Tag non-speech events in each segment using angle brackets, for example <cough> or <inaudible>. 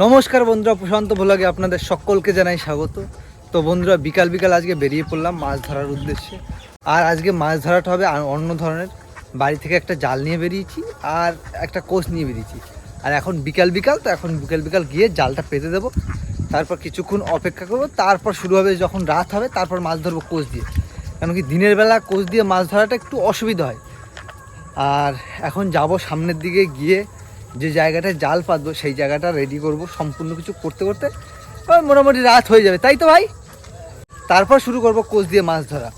নমস্কার বন্ধুরা, প্রশান্ত ভোলাগে আপনাদের সকলকে জানাই স্বাগত। তো বন্ধুরা, বিকাল বিকাল আজকে বেরিয়ে পড়লাম মাছ ধরার উদ্দেশ্যে। আর আজকে মাছ ধরাটা হবে অন্য ধরনের। বাড়ি থেকে একটা জাল নিয়ে বেরিয়েছি আর একটা কোষ নিয়ে বেরিয়েছি। আর এখন বিকাল বিকাল, তো এখন বিকাল বিকাল গিয়ে জালটা পেতে দেবো। তারপর কিছুক্ষণ অপেক্ষা করব। তারপর শুরু হবে যখন রাত হবে, তারপর মাছ ধরবো কোষ দিয়ে। কেন কি দিনের বেলা কোষ দিয়ে মাছ ধরাটা একটু অসুবিধা হয়। আর এখন যাব সামনের দিকে গিয়ে যে জায়গাটায় জাল পাতবো সেই জায়গাটা রেডি করব, সম্পূর্ণ কিছু করতে করতে। মোটামুটি রাত হয়ে যাবে। তাই তো ভাই? তারপর শুরু করব কোচ দিয়ে মাছ ধরা।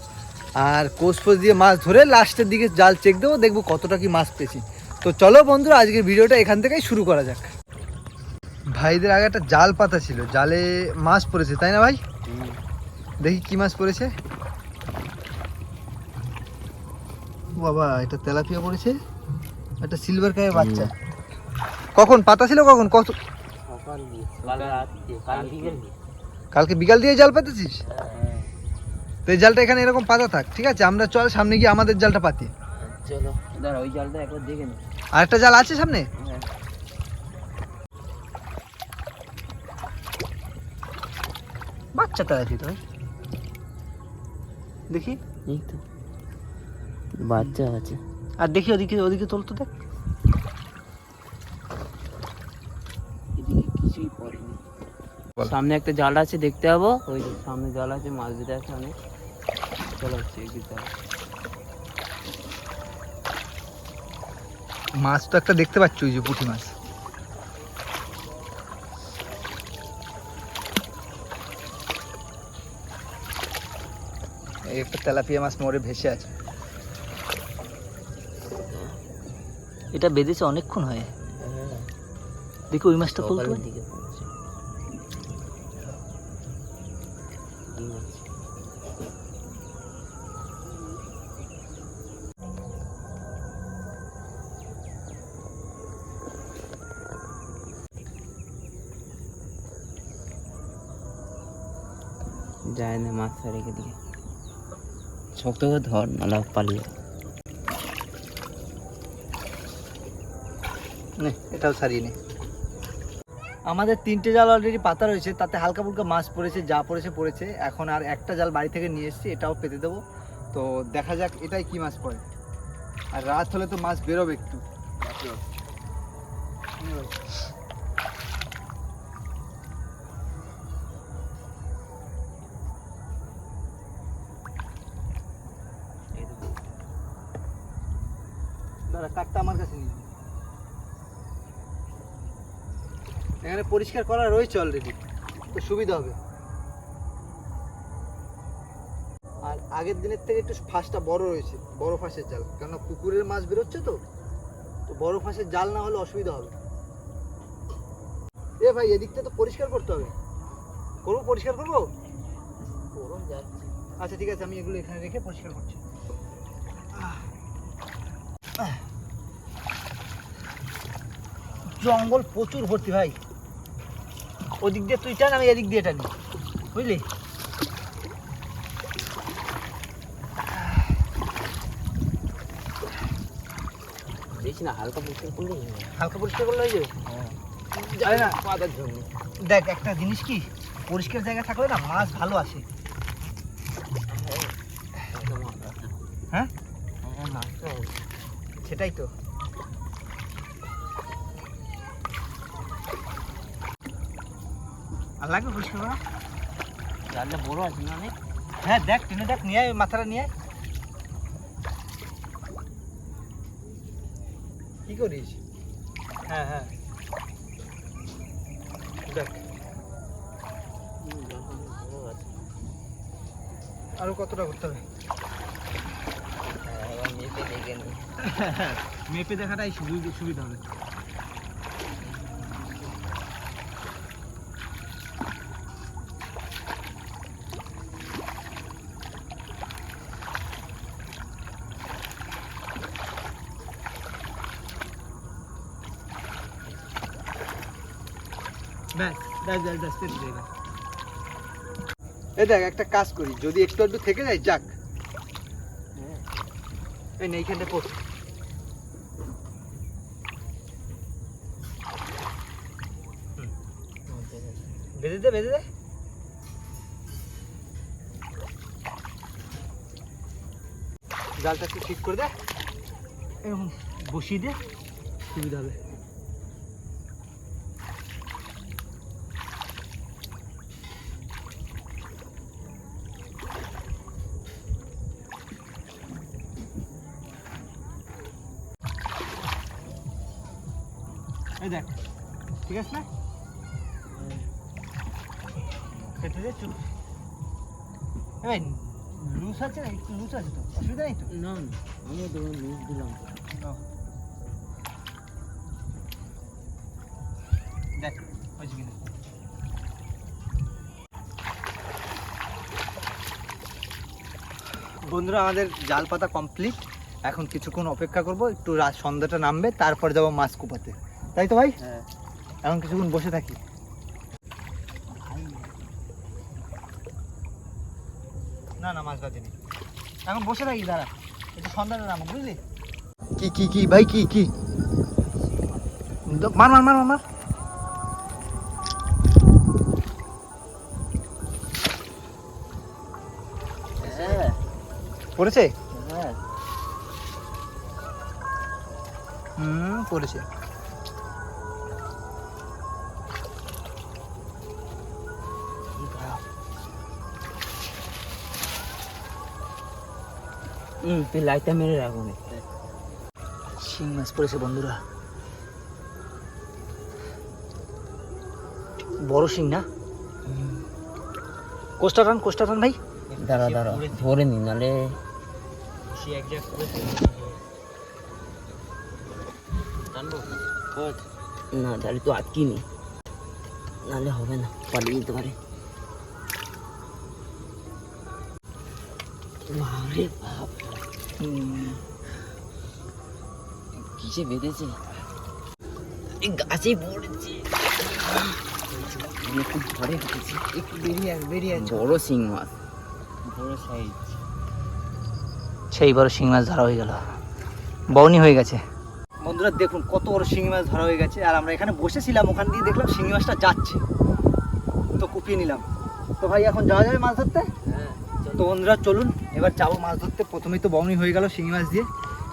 আর কোচ ফোচ দিয়ে মাছ ধরে লাস্টের দিকে জাল চেক দেবো, দেখব কতটা কি মাছ পেয়েছি। তো চলো বন্ধুরা, আজকের ভিডিওটা এখান থেকেই শুরু করা যাক। ভাইদের আগে একটা জাল পাতা ছিল। জালে মাছ পড়েছে, তাই না ভাই? দেখি কি মাছ পড়েছে। বাবা, এটা তেলাপিয়া পড়েছে। একটা সিলভার কায়ের বাচ্চা। কখন? পাতা ছিল কখন? কত? কালকে বিকাল দিয়ে জাল পাতেছিস? তো এই জালটা এখানে এরকম পাতা থাক ঠিক আছে? আমরা চল সামনে গিয়ে আমাদের জালটা পাতি। চলো। দাঁড়া ওই জালটা একবার দেখে নি। আর একটা জাল আছে সামনে? বাচ্চা তেলাপি তো দেখি। এই তো। বাচ্চা আছে। আর দেখি ওদিকে ওদিকে তোল তো দেখ এদিকে কিছুই পড়েনি বল। সামনে একটা জাল আছে দেখতে পাবো? ওই যে সামনে জাল আছে মাছ দিতে আছে অনেক। চলো। মাছ তো একটা দেখতে পাচ্ছি ওই যে পুঁটি মাছ। এই একটা তেলাপিয়া মাছ মরে ভেসে আছে। এটা বেঁধেছে অনেকক্ষণ হয়। দেখি ওই মাছটা তুলতে যায় না মাছটা রেখে দিয়ে। শক্ত করে ধর, নাহলে পালিয়ে। এটাও সারিয়ে নে। আমাদের তিনটে জাল অলরেডি পাতা রয়েছে, তাতে হালকা ফুলকা মাছ পড়েছে, যা পড়েছে পড়েছে। এখন আর একটা জাল বাড়ি থেকে নিয়ে এসেছি, এটাও পেতে দেবো। তো দেখা যাক এটাই কি মাছ পড়ে। আর রাত হলে তো মাছ বেরোবে একটু। পরিষ্কার করা রয়েছে অলরেডি তো সুবিধা হবে। আর আগের দিনের থেকে একটু ফাঁসটা বড় রয়েছে, বড় ফাঁসের জাল, কেননা পুকুরের মাছ বেরোচ্ছে তো তো বড় ফাঁসের জাল না হলে অসুবিধা হবে। এ ভাই, এদিকটা তো পরিষ্কার করতে হবে। করব, পরিষ্কার করব? আচ্ছা ঠিক আছে, আমি এগুলো এখানে রেখে পরিষ্কার করছি। জঙ্গল প্রচুর ভর্তি ভাই। ওদিক দিয়ে তুই টান আমি এদিক দিয়ে টানি। বুঝলি? না হালকা পরিষ্কার হালকা পরিষ্কার করলে হয়ে যাবে? না? পাতার জন্য। দেখ একটা জিনিস কি? পরিষ্কার জায়গা থাকলে না মাছ ভালো আসে। হ্যাঁ হ্যাঁ? সেটাই তো। আর লাগবে জালটা বড় আছে না অনেক? হ্যাঁ দেখ টেনে দেখ নিয়ে মাথাটা নিয়ে কি করিস? হ্যাঁ হ্যাঁ। দেখ। আরও কতটা করতে হবে? হ্যাঁ, <laughs> মেপে দেখাটাই সুবিধা হবে। ব্যাস ব্যাস ব্যাস ব্যাস পেতে দে এবার। এ দেখ একটা কাজ করি। যদি একটু একটু থেকে যায় যাক। এই নেই এইখানটা পড়। বেঁধে দে বেঁধে দে। জালটা একটু ঠিক করে দে। এরকম বসিয়ে দে। সুবিধা হবে। এই দেখ ঠিক আছে? না কেটে দে চুপ। এই লুজ আছে না একটু লুজ আছে তো অসুবিধা নেই তো? না না আমিও তো লুজ দিলাম। দেখ হয়েছে কিনা। বন্ধুরা আমাদের জাল পাতা কমপ্লিট এখন কিছুক্ষণ অপেক্ষা করব একটু রাত সন্ধ্যাটা নামবে তারপর যাব মাছ কুপাতে। তাই তো ভাই? হ্যাঁ। এখন কিছুক্ষণ বসে থাকি। না না মাছ বাজেনি এখন বসে থাকি দাঁড়া। একটু সন্ধ্যাটা নামো বুঝলি? কি কি কি ভাই কি কি? মার মার মার মার মার। হ্যাঁ। পড়েছে? হ্যাঁ। হুম পড়েছে। হুম তুই লাইটটা মেরে রাখো শিং মাছ পড়েছে বন্ধুরা। বড় শিং না? কোস্টা টান কোস্টা টান ভাই। দাঁড়া দাঁড়া ধরে নি নালে না তাহলে তো আটকি নি। নাহলে হবে না পালিয়ে যেতে পারে। বাপরে বাপ। কিসে বেঁধেছে গাছেই পড়েছে আমি একটু ধরে রেখেছি একটু বেরিয়ে আস বেরিয়ে আস বড় শিং মাছ বড় সাইজ। সেই বড় শিং মাছ ধরা হয়ে গেল। বউনি হয়ে গেছে। বন্ধুরা দেখুন কত বড় শিঙি মাছ ধরা হয়ে গেছে। আর আমরা এখানে বসেছিলাম ওখান দিয়ে দেখলাম শিঙি মাছটা যাচ্ছে। তো কুপিয়ে নিলাম। তো ভাই এখন যাওয়া যাবে মাছ ধরতে? হ্যাঁ তো বন্ধুরা চলুন। এবার যাব মাছ ধরতে প্রথমেই তো বউনি হয়ে গেল শিঙি মাছ দিয়ে।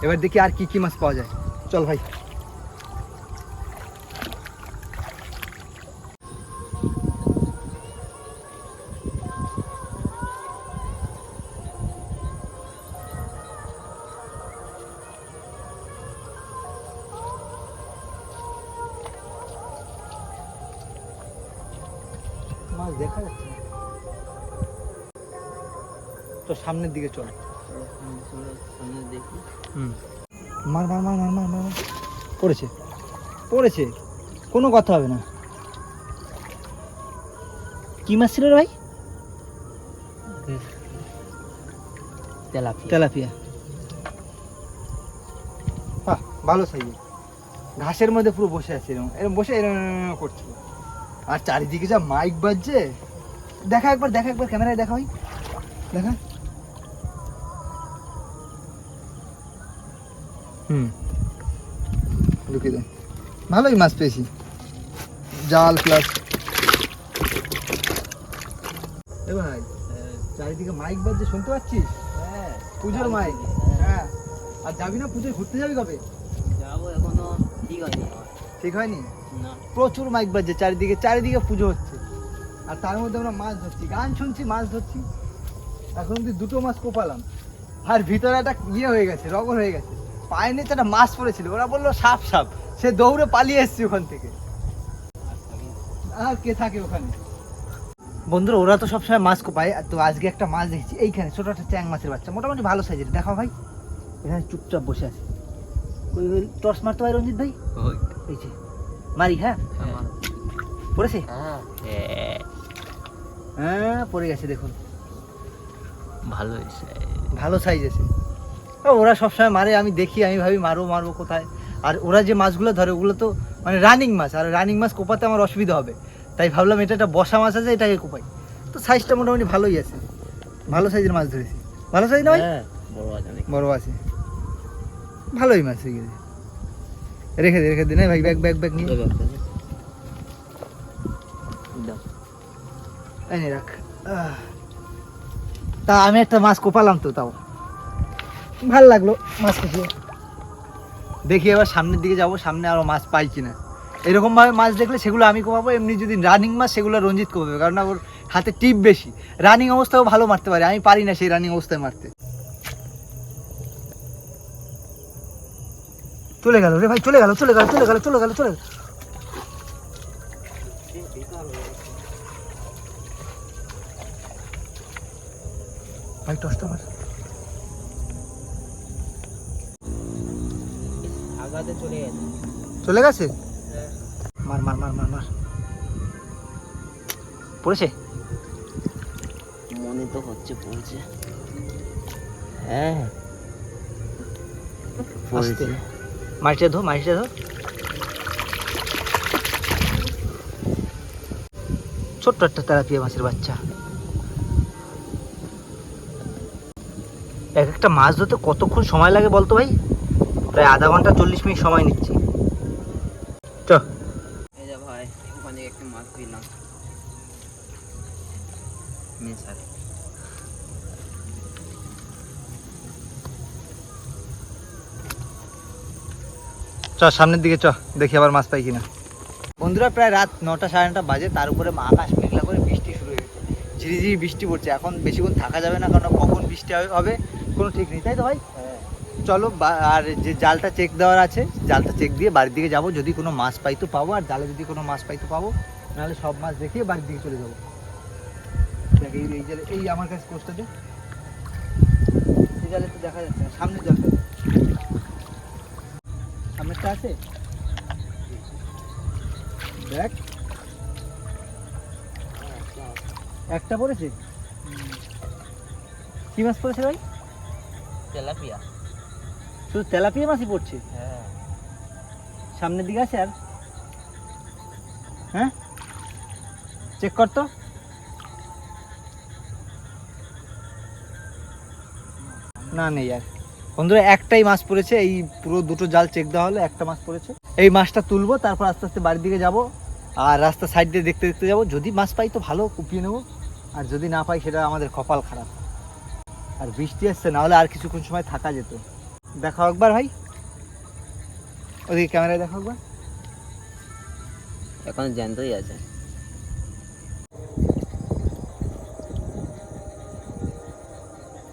এবার দেখি আর কি কি মাছ পাওয়া যায়। চল ভাই। মাছ দেখা যাচ্ছে তো সামনের দিকে চল মার মার মার মার মার মার। পড়েছে পড়েছে কোনো কথা হবে না কি মাছ ছিল ভাই তেলাপিয়া তেলাপিয়া ভালো সাইজের ঘাসের মধ্যে পুরো বসে আছে এরকম এরকম বসে এরকম এরকম করছিল আর চারিদিকে যা মাইক বাজছে দেখা একবার দেখা একবার ক্যামেরায় দেখা হয় দেখা হুম। ঢুকিয়ে দে। ভালোই মাছ পেয়েছি। জাল প্লাস এ ভাই চারিদিকে মাইক বাজছে শুনতে পাচ্ছিস? হ্যাঁ। পুজোর মাইক হ্যাঁ। আর যাবি না পুজোয় ঘুরতে যাবি কবে? যাব এখনও ঠিক হয়নি ঠিক হয়নি? না। প্রচুর মাইক বাজছে চারিদিকে চারিদিকে পুজো হচ্ছে। আর তার মধ্যে আমরা মাছ ধরছি। গান শুনছি মাছ ধরছি। এখন অব্দি দুটো মাছ কোপালাম। আর ভিতরে একটা ইয়ে হয়ে গেছে রগর হয়ে গেছে। পায়ের নিচে একটা মাছ পড়েছিল ওরা বলল সাপ সাপ। সে দৌড়ে পালিয়ে এসছে ওখান থেকে। আর কে থাকে ওখানে? বন্ধুরা ওরা তো সবসময় মাছ কোপায় তো আজকে একটা মাছ দেখছি এইখানে ছোট একটা চ্যাং মাছের বাচ্চা মোটামুটি ভালো সাইজের দেখো ভাই। এখানে চুপচাপ বসে আছে। ওই ওই টর্চ মারতে হয় রঞ্জিত ভাই? এই যে মারি হ্যাঁ? আমার পড়েছে? হ্যাঁ। হ্যাঁ পড়ে গেছে দেখুন। ভালো ভালো সাইজ আছে ওরা সবসময় মারে আমি দেখি আমি ভাবি মারবো মারবো কোথায়। আর ওরা যে মাছগুলো ধরে ওগুলো তো মানে রানিং মাছ আর রানিং মাছ কোপাতে আমার অসুবিধা হবে। তাই ভাবলাম এটা একটা বসা মাছ আছে এটাকে কোপাই। তো সাইজটা মোটামুটি ভালোই আছে। ভালো সাইজের মাছ ধরেছি। ভালো সাইজ না ভাই? হ্যাঁ বড় আছে ভালোই মাছ হয়ে গেছে। রেখে দে রেখে দে না ভাই ব্যাগ ব্যাগ ব্যাগ নিয়ে। রাখ। তা আমি একটা মাছ কোপালাম তো তাও। ভালো লাগল মাছ কোপিয়ে দেখি এবার সামনের দিকে যাব, সামনে আরও মাছ পাই কিনা। এরকম ভাবে মাছ দেখলে সেগুলো আমি কমাবো, এমনি যদি রানিং মাছ সেগুলো রঞ্জিত কোপাবে কারণ ওর হাতে টিপ বেশি। রানিং অবস্থাও ভালো মারতে পারে, আমি পারি না সেই রানিং অবস্থায় মারতে। চলে গেল রে ভাই, চলে গেল চলে গেল চলে গেল চলে গেল চলে গেল। ভাই আগাতে চলে গেছে। চলে গেছে? মার মার মার মার মার। পড়েছে? মনে তো হচ্ছে পড়ছে। হ্যাঁ। পড়েছে। মাটিটা ধো মাটিটা ধো। ছোট্ট একটা তেলাপিয়া মাছের বাচ্চা। এক একটা মাছ ধরতে কতক্ষণ সময় লাগে বলতো ভাই? প্রায় আধা ঘণ্টা চল্লিশ মিনিট সময় নিচ্ছি। চ। ভাই ওখানে একটা মাছ দিলাম। চ সামনের দিকে চ দেখি আবার মাছ পাই কিনা। বন্ধুরা প্রায় রাত নটা সাড়ে নটা বাজে তার উপরে আকাশ মেঘলা করে বৃষ্টি শুরু হয়ে গেছে। ঝিরিঝিরি বৃষ্টি পড়ছে এখন বেশিক্ষণ থাকা যাবে না কারণ কখন বৃষ্টি হবে- কোনো ঠিক নেই। তাই তো ভাই? চলো আর যে জালটা চেক দেওয়ার আছে, জালটা চেক দিয়ে বাড়ির দিকে যাব। যদি কোনো মাছ পাই তো পাবো, আর জালে যদি কোনো মাছ পাই তো পাবো। নাহলে সব মাছ দেখিয়ে বাড়ির দিকে চলে যাব। দেখ, এই জালে, এই আমার কাছে কোষটা এই জালে তো দেখা যাচ্ছে না সামনের জালটা। সামনেরটা আছে? দেখ। একটা পড়েছে? কি মাছ পড়েছে ভাই? তেলাপিয়া। শুধু তেলাপিয়া মাছই পড়ছে। হ্যাঁ। সামনের দিকে আছে আর। হ্যাঁ? চেক কর তো। না নেই আর। বন্ধুরা একটাই মাছ পড়েছে এই পুরো দুটো জাল চেক দেওয়া হলো একটা মাছ পড়েছে। এই মাছটা তুলবো তারপর আস্তে আস্তে বাড়ির দিকে যাব আর রাস্তা সাইড দিয়ে দেখতে দেখতে যাব। যদি মাছ পাই তো ভালো কুপিয়ে নেব। আর যদি না পাই সেটা আমাদের কপাল খারাপ। আর বৃষ্টি আসছে না হলে আর কিছুক্ষণ সময় থাকা যেত। দেখাও একবার ভাই। ওদিকে ক্যামেরায় দেখো একবার। এখন জ্যান্তই আছে।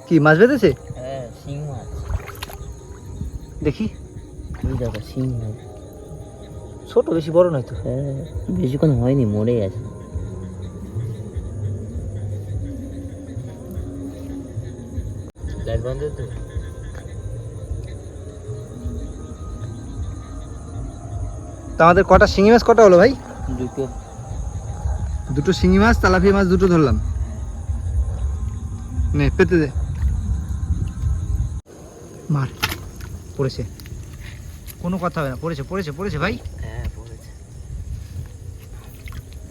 কি মাছ বেঁধেছে? হ্যাঁ শিং মাছ। দেখি। দেখো শিং মাছ। ছোট বেশি বড় নয় তো? হ্যাঁ বেশিক্ষণ হয়নি মরে আছে লাইট বন্ধ তো? তা আমাদের কটা শিঙি মাছ কটা হলো ভাই? দুটো। দুটো শিঙি মাছ তেলাপিয়া মাছ দুটো ধরলাম। নে পেতে দে। মার পড়েছে। কোনো কথা হবে না পড়েছে পড়েছে পড়েছে ভাই। হ্যাঁ পড়েছে।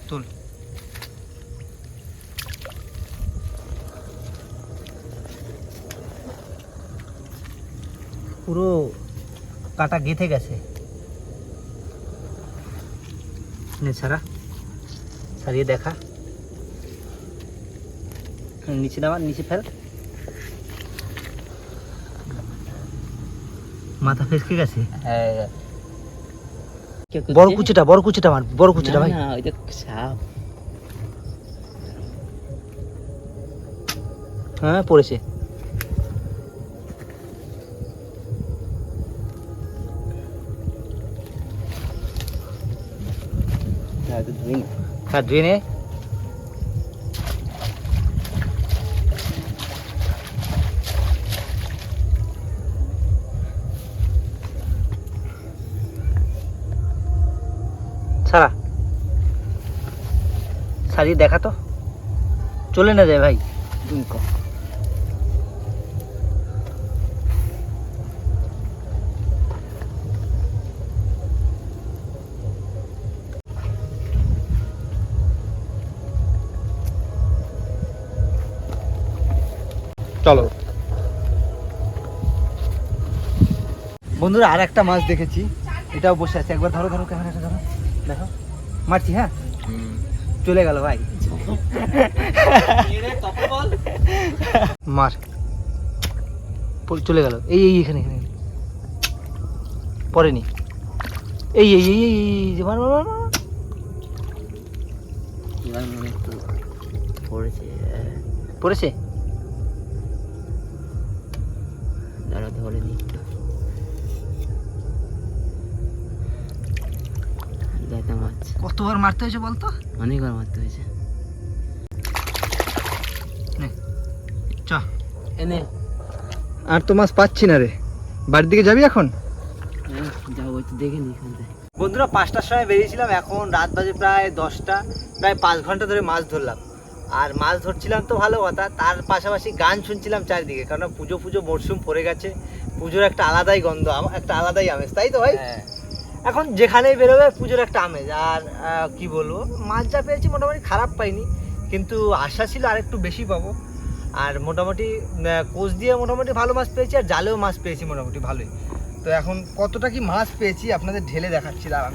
তোল। পুরো কাটা গেথে গেছে। নে ছাড়া। ছাড়িয়ে দেখা। নিচে নামা নিচে ফেল। মাথা ফেসকে গেছে? হ্যাঁ। বড় কুচিটা বড় কুচিটা মার বড় কুচিটা ভাই। সাপ। হ্যাঁ পড়েছে। হ্যাঁ ধুয়ে নে ছাড়া। ছাড়িয়ে দেখা তো। চলে না যায় ভাই। তুমি চলো। বন্ধুরা আর একটা মাছ দেখেছি। এটাও বসে আছে। একবার ধরো ধরো ক্যামেরাটা ধরো। দেখো। মারছি হ্যাঁ? চলে গেল ভাই। মার। চলে গেল। এই এই এখানে এখানে। পড়েনি। এই এই এই এই মার মার মার, মনে পড়েছে। পড়েছে দাঁড়া ধরে নি দেখা মাছ কতবার মারতে হয়েছে বলতো? অনেকবার মারতে হয়েছে। চ। এনে আর তো মাছ পাচ্ছি না রে। বাড়ির দিকে যাবি এখন? যাব একটু দেখে নি বন্ধুরা পাঁচটার সময় বেরিয়েছিলাম এখন রাত বাজে প্রায় দশটা প্রায় পাঁচ ঘণ্টা ধরে মাছ ধরলাম। আর মাছ ধরছিলাম তো ভালো কথা তার পাশাপাশি গান শুনছিলাম চারিদিকে কারণ পুজো পুজো মরশুম পড়ে গেছে। পুজোর একটা আলাদাই গন্ধ একটা আলাদাই আমেজ তাই তো ভাই? হ্যাঁ। এখন যেখানেই বেরোবে পুজোর একটা আমেজ। আর কি বলব? মাছ যা পেয়েছি মোটামুটি খারাপ পাইনি, কিন্তু আশা ছিল আর একটু বেশি পাবো। আর মোটামুটি কোচ দিয়ে মোটামুটি ভালো মাছ পেয়েছি, আর জালেও মাছ পেয়েছি মোটামুটি ভালোই। তো এখন কতটা কি মাছ পেয়েছি আপনাদের ঢেলে দেখাচ্ছি, দাঁড়ান।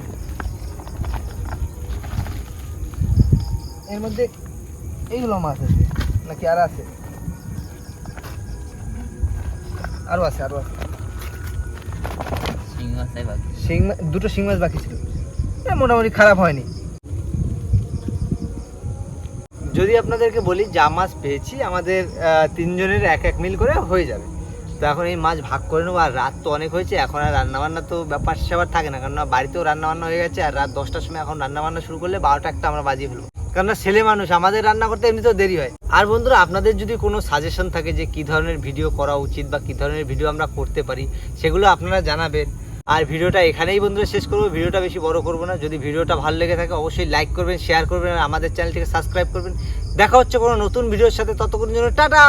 এর মধ্যে এইগুলো মাছ আছে, নাকি আর আছে? আরও আছে আরও আছে। দুটো শিং মাছ বাকি ছিল। মোটামুটি খারাপ হয়নি। যদি আপনাদেরকে বলি যা মাছ পেয়েছি, আমাদের তিনজনের এক এক মিল করে হয়ে যাবে। তো এখন এই মাছ ভাগ করে নেব, আর রাত তো অনেক হয়েছে, এখন আর রান্নাবান্না তো ব্যাপার সেবার থাকে না কারণ বাড়িতেও রান্নাবান্না হয়ে গেছে, আর রাত দশটার সময় এখন রান্নাবান্না শুরু করলে বারোটা একটা আমরা বাজিয়ে ফেলব। কেননা ছেলে মানুষ, আমাদের রান্না করতে এমনিতেও দেরি হয়। আর বন্ধুরা, আপনাদের যদি কোনো সাজেশন থাকে যে কী ধরনের ভিডিও করা উচিত বা কী ধরনের ভিডিও আমরা করতে পারি, সেগুলো আপনারা জানাবেন। আর ভিডিওটা এখানেই বন্ধুরা শেষ করব। ভিডিওটা বেশি বড় করব না। যদি ভিডিওটা ভালো লেগে থাকে, অবশ্যই লাইক করবেন শেয়ার করবেন, আর আমাদের চ্যানেলটিকে সাবস্ক্রাইব করবেন। দেখা হচ্ছে কোনো নতুন ভিডিওর সাথে। ততক্ষণ জন্য টাটা!